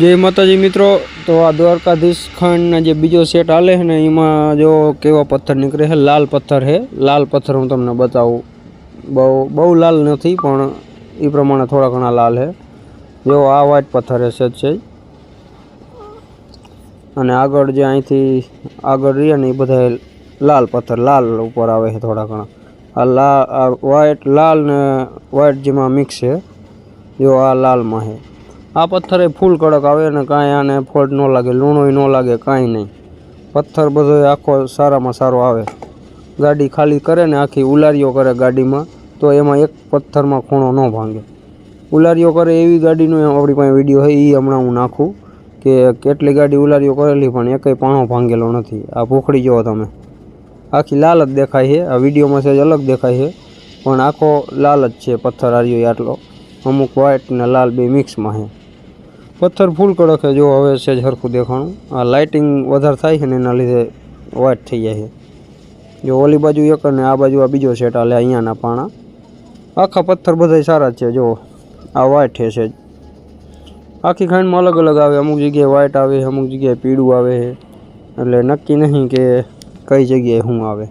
જય માતાજી મિત્રો, તો આ દ્વારકાધીશ ખંડના જે બીજો સેટ હાલે છે ને, એમાં જો કેવા પથ્થર નીકળે છે? લાલ પથ્થર છે. લાલ પથ્થર હું તમને બતાવું. બહુ બહુ લાલ નથી, પણ એ પ્રમાણે થોડા ઘણા લાલ છે. જો આ વ્હાઈટ પથ્થર છે છે. અને આગળ જે અહીંથી આગળ રહીએ ને એ બધા લાલ પથ્થર, લાલ ઉપર આવે છે થોડા ઘણા. આ લાલ આ વ્હાઈટ લાલ ને વ્હાઈટ જેમાં મિક્સ છે. જો આ લાલમાં છે. આ પથ્થર એ ફૂલ કડક આવે ને કાંઈ આને ફોલ્ટ ન લાગે, લૂણોય ન લાગે, કાંઈ નહીં. પથ્થર બધો આખો સારામાં સારો આવે. ગાડી ખાલી કરે ને આખી ઉલારીઓ કરે ગાડીમાં, તો એમાં એક પથ્થરમાં ખૂણો ન ભાંગે. ઉલારીઓ કરે એવી ગાડીનો આપણી પાસે વીડિયો હોય એ હમણાં હું નાખું કે કેટલી ગાડી ઉલારીઓ કરેલી પણ એકય પાણો ભાંગેલો નથી. આ ભૂખડી જુઓ તમે. આખી લાલ જ દેખાય છે, આ વિડીયોમાં સહેજ અલગ દેખાય છે, પણ આખો લાલ જ છે પથ્થર આર્યો આટલો. અમુક વ્હાઇટ ને લાલ બે મિક્સમાં છે. પથ્થર ફૂલ કડક છે જો હવે સહેજ હરખું દેખાણું. આ લાઇટિંગ વધારે થાય છે ને એના લીધે વાઇટ થઈ જાય છે. જો ઓલી બાજુ એક અને આ બાજુ આ બીજો સેટ હાલે અહીંયાના પાણા. આખા પથ્થર બધા સારા છે, જો આ વાઇટ છે જ. આખી ખાંડમાં અલગ અલગ આવે, અમુક જગ્યાએ વ્હાઈટ આવે, અમુક જગ્યાએ પીળું આવે છે. એટલે નક્કી નહીં કે કઈ જગ્યાએ શું આવે.